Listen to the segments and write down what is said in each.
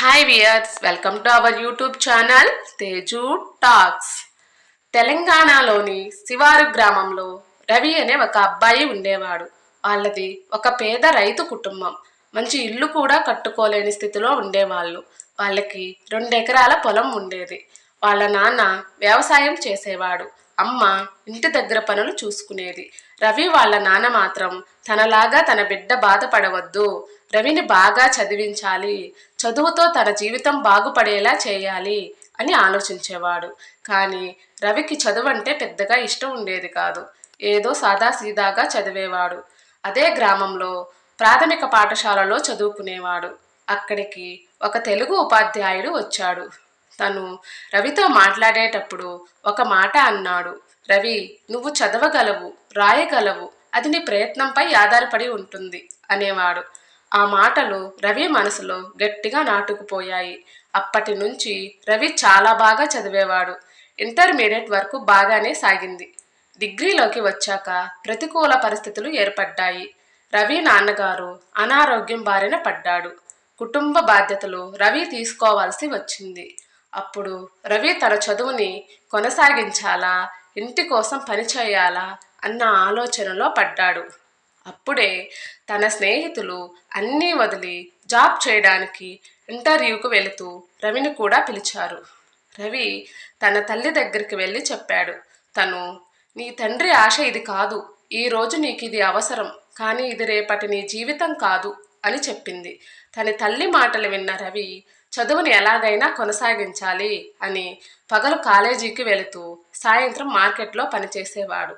Hi viewers welcome to our YouTube channel Teju talks తెలంగాణలోని శివారు గ్రామంలో రవి అనే ఒక అబ్బాయి ఉండేవాడు. వాళ్ళది ఒక పేద రైతు కుటుంబం. మంచి ఇల్లు కూడా కట్టుకోలేని స్థితిలో ఉండేవాళ్ళు. వాళ్ళకి రెండు ఎకరాల పొలం ఉండేది. వాళ్ళ నాన్న వ్యవసాయం చేసేవాడు. అమ్మ ఇంటి దగ్గర పనులు చూసుకునేది. రవి వాళ్ళ నాన్న మాత్రం తనలాగా తన బిడ్డ బాధపడవద్దు. రవిని బాగా చదివించాలి. చదువుతో తన జీవితం బాగుపడేలా చేయాలి అని ఆలోచించేవాడు. కానీ రవికి చదువు అంటే పెద్దగా ఇష్టం ఉండేది కాదు. ఏదో సాదాసీదాగా చదివేవాడు. అదే గ్రామంలో ప్రాథమిక పాఠశాలలో చదువుకునేవాడు. అక్కడికి ఒక తెలుగు ఉపాధ్యాయుడు వచ్చాడు. తను రవితో మాట్లాడేటప్పుడు ఒక మాట అన్నాడు. రవి నువ్వు చదవగలవు రాయగలవు అది నీ ప్రయత్నంపై ఆధారపడి ఉంటుంది అనేవాడు. ఆ మాటలు రవి మనసులో గట్టిగా నాటుకుపోయాయి. అప్పటి నుంచి రవి చాలా బాగా చదివేవాడు. ఇంటర్మీడియట్ వరకు బాగానే సాగింది. డిగ్రీలోకి వచ్చాక ప్రతికూల పరిస్థితులు ఏర్పడ్డాయి. రవి నాన్నగారు అనారోగ్యం బారిన పడ్డాడు. కుటుంబ బాధ్యతలు రవి తీసుకోవాల్సి వచ్చింది. అప్పుడు రవి తన చదువుని కొనసాగించాలా? ఇంటి కోసం పని చేయాలా? అన్న ఆలోచనలో పడ్డాడు. అప్పుడే తన స్నేహితులు అన్నీ వదిలి జాబ్ చేయడానికి ఇంటర్వ్యూకు వెళుతూ రవిని కూడా పిలిచారు. రవి తన తల్లి దగ్గరికి వెళ్ళి చెప్పాడు తను నీ తండ్రి ఆశ ఇది కాదు. ఈ రోజు నీకు ఇది అవసరం. కానీ ఇది రేపటి నీ జీవితం కాదు అని చెప్పింది. తన తల్లి మాటలు విన్న రవి చదువుని ఎలాగైనా కొనసాగించాలి అని పగలు కాలేజీకి వెళుతూ సాయంత్రం మార్కెట్లో పనిచేసేవాడు.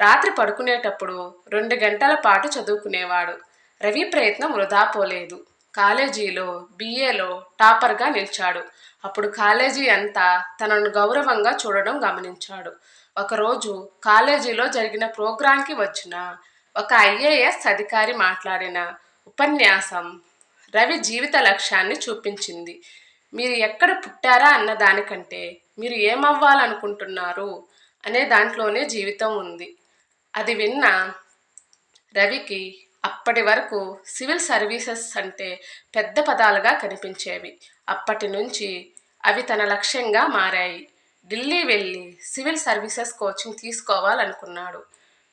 రాత్రి పడుకునేటప్పుడు రెండు గంటల పాటు చదువుకునేవాడు. రవి ప్రయత్నం వృధా పోలేదు. కాలేజీలో బీఏలో టాపర్గా నిలిచాడు. అప్పుడు కాలేజీ అంతా తనను గౌరవంగా చూడడం గమనించాడు. ఒకరోజు కాలేజీలో జరిగిన ప్రోగ్రాంకి వచ్చిన ఒక ఐఏఎస్ అధికారి మాట్లాడిన ఉపన్యాసం రవి జీవిత లక్ష్యాన్ని చూపించింది. మీరు ఎక్కడ పుట్టారా అన్న దానికంటే మీరు ఏమవ్వాలనుకుంటున్నారు అనే దాంట్లోనే జీవితం ఉంది. అది విన్న రవికి అప్పటి వరకు సివిల్ సర్వీసెస్ అంటే పెద్ద పదాలుగా కనిపించేవి. అప్పటి నుంచి అవి తన లక్ష్యంగా మారాయి. ఢిల్లీ వెళ్ళి సివిల్ సర్వీసెస్ కోచింగ్ తీసుకోవాలనుకున్నాడు.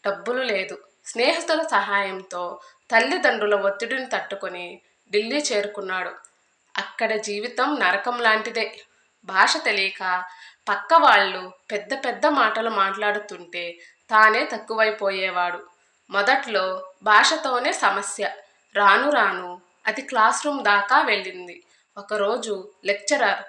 డబ్బులు లేదు. స్నేహితుల సహాయంతో తల్లిదండ్రుల ఒత్తిడిని తట్టుకొని ఢిల్లీ చేరుకున్నాడు. అక్కడ జీవితం నరకం లాంటిదే. భాష తెలియక పక్క వాళ్ళు పెద్ద పెద్ద మాటలు మాట్లాడుతుంటే తానే తక్కువైపోయేవాడు. మొదట్లో భాషతోనే సమస్య. రాను రాను అది క్లాస్ రూమ్ దాకా వెళ్ళింది. ఒకరోజు లెక్చరర్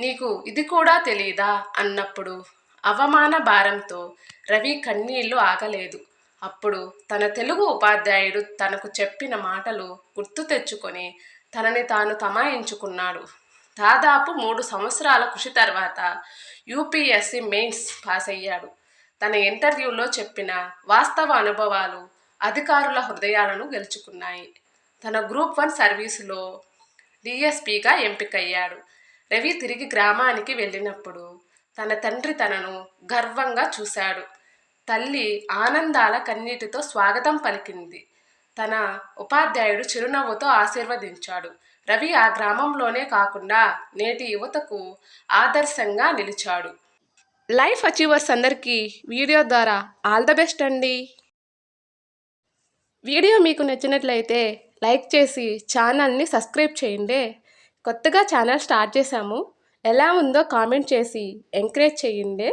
నీకు ఇది కూడా తెలీదా? అన్నప్పుడు అవమాన భారంతో రవి కన్నీళ్ళు ఆగలేదు. అప్పుడు తన తెలుగు ఉపాధ్యాయుడు తనకు చెప్పిన మాటలు గుర్తు తెచ్చుకొని తనని తాను తమాయించుకున్నాడు. దాదాపు మూడు సంవత్సరాల కృషి తర్వాత యూపీఎస్సి మెయిన్స్ పాస్ అయ్యాడు తన ఇంటర్వ్యూలో చెప్పిన వాస్తవ అనుభవాలు అధికారుల హృదయాలను గెలుచుకున్నాయి. తన గ్రూప్ వన్ సర్వీసులో డిఎస్పిగా ఎంపికయ్యాడు. రవి తిరిగి గ్రామానికి వెళ్ళినప్పుడు తన తండ్రి తనను గర్వంగా చూశాడు. తల్లి ఆనందాల కన్నీటితో స్వాగతం పలికింది. తన ఉపాధ్యాయుడు చిరునవ్వుతో ఆశీర్వదించాడు. రవి ఆ గ్రామంలోనే కాకుండా నేటి యువతకు ఆదర్శంగా నిలిచాడు. లైఫ్ అచీవర్స్ అందరికీ వీడియో ద్వారా ఆల్ ద బెస్ట్ అండి. వీడియో మీకు నచ్చినట్లయితే లైక్ చేసి ఛానల్ని సబ్స్క్రైబ్ చేయండి. కొత్తగా ఛానల్ స్టార్ట్ చేశాము. ఎలా ఉందో కామెంట్ చేసి ఎంకరేజ్ చేయండి.